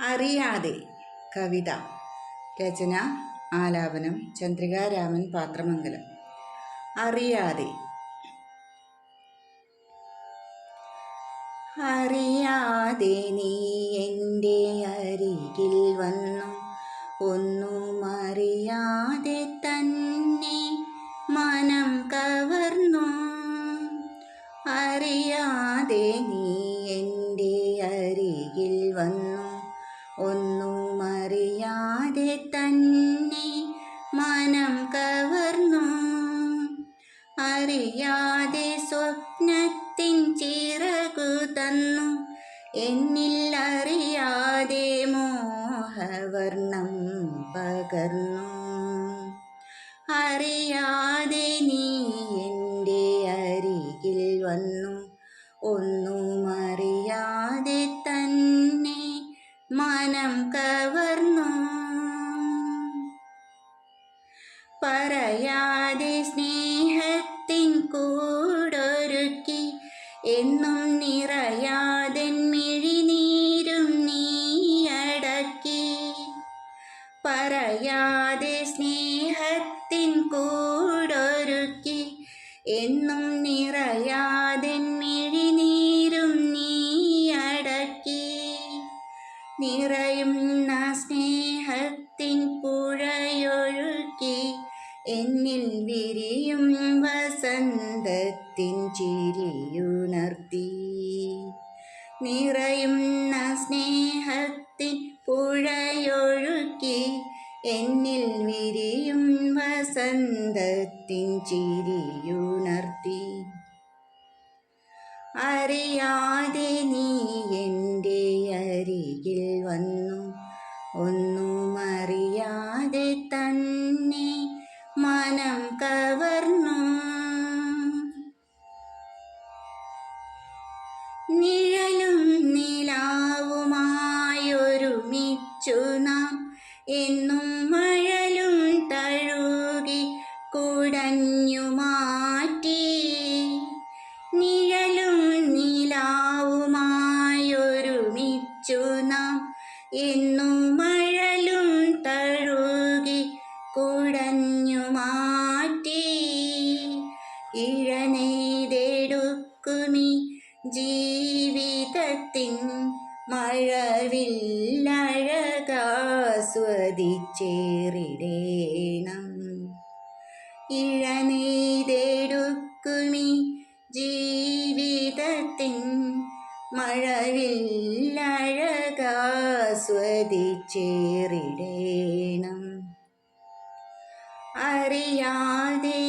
അറിയാതെ കവിത രചന ആലാപനം ചന്ദ്രികാരാമൻ പാത്രമംഗലം. അറിയാതെ. അറിയാതെ നീ എന്റെ അരികിൽ വന്നു. ഒന്നും അറിയാതെ തന്നെ മനം കവർന്നു. അറിയാതെ നീ എന്നിൽ അറിയാതെ മോഹവർണം പകർന്നു. അറിയാതെ നീ എന്റെ അരികിൽ വന്നു. ഒന്നും അറിയാതെ തന്നെ മനം കവർന്നു. പറയാതെ സ്നേഹത്തിൻ കൂടൊരുക്കി എന്നും നിറയാതെ പറയാതെ സ്നേഹത്തിൻ കൂടൊരുക്കി എന്നും നിറയാതെ മിഴിനീരും നീ അടക്കി നിറയുന്ന സ്നേഹത്തിൻ പുഴയൊഴുക്കി എന്നിൽ വിരിയും വസന്തത്തിൻ ചിരിയുണർത്തി. നിറയുന്ന സ്നേഹത്തിൻ എന്നിൽ വിരിയും വസന്തത്തിൻ ചിരിയുണർത്തി. അറിയാതെ നീ എന്റെ അരികിൽ വന്നു. ഒന്നും അറിയാതെ തന്നെ മനം കവർന്നു. നിഴലും നിലാവുമായൊരുമിച്ചു നാം എന്നും മഴലും തഴുകി കുടഞ്ഞു മഴവില്ലഴകാസ്വദിച്ചേറിടേണം ഇഴനെയ്തെടുക്കുമി ജീവിതത്തിൻ മഴവില്ലഴകാസ്വദിച്ചേറിടേണം. അറിയാതെ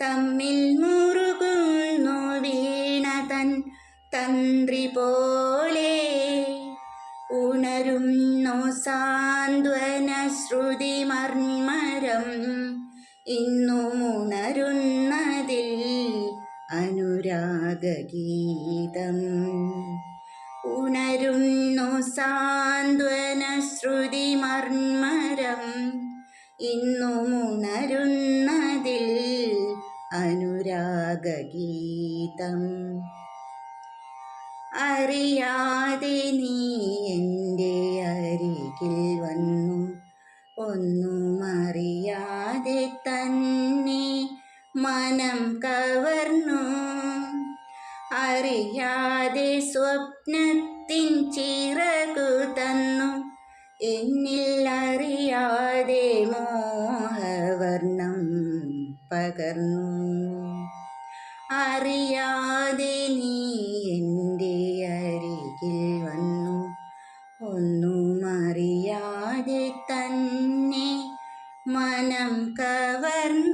തമ്മിൽ മുറുകുന്നു വീണതൻ തന്ത്രി പോലെ ഉണരുന്നു സാന്ത്വന ശ്രുതി മർമ്മരം ഇന്നും ഉണരുന്നതിൽ അനുരാഗഗീതം ഉണരുന്നു സാന്ത്വന ശ്രുതി മർമ്മരം ഇന്നും ഉണരുന്നതിൽ അനുരാഗഗീതം. അറിയാതെ നീ എന്റെ അരികിൽ വന്നു. ഒന്നും അറിയാതെ തന്നെ മനം കവർന്നു. അറിയാതെ സ്വപ്നത്തിൻ ചിറകു തന്നു. എന്നിൽ അറിയാതെ മോഹവർണം പകർന്നു. അറിയാതെ നീ എന്റെ അരികിൽ വന്നു. ഒന്നും അറിയാതെ തന്നെ മനം കവർന്നു.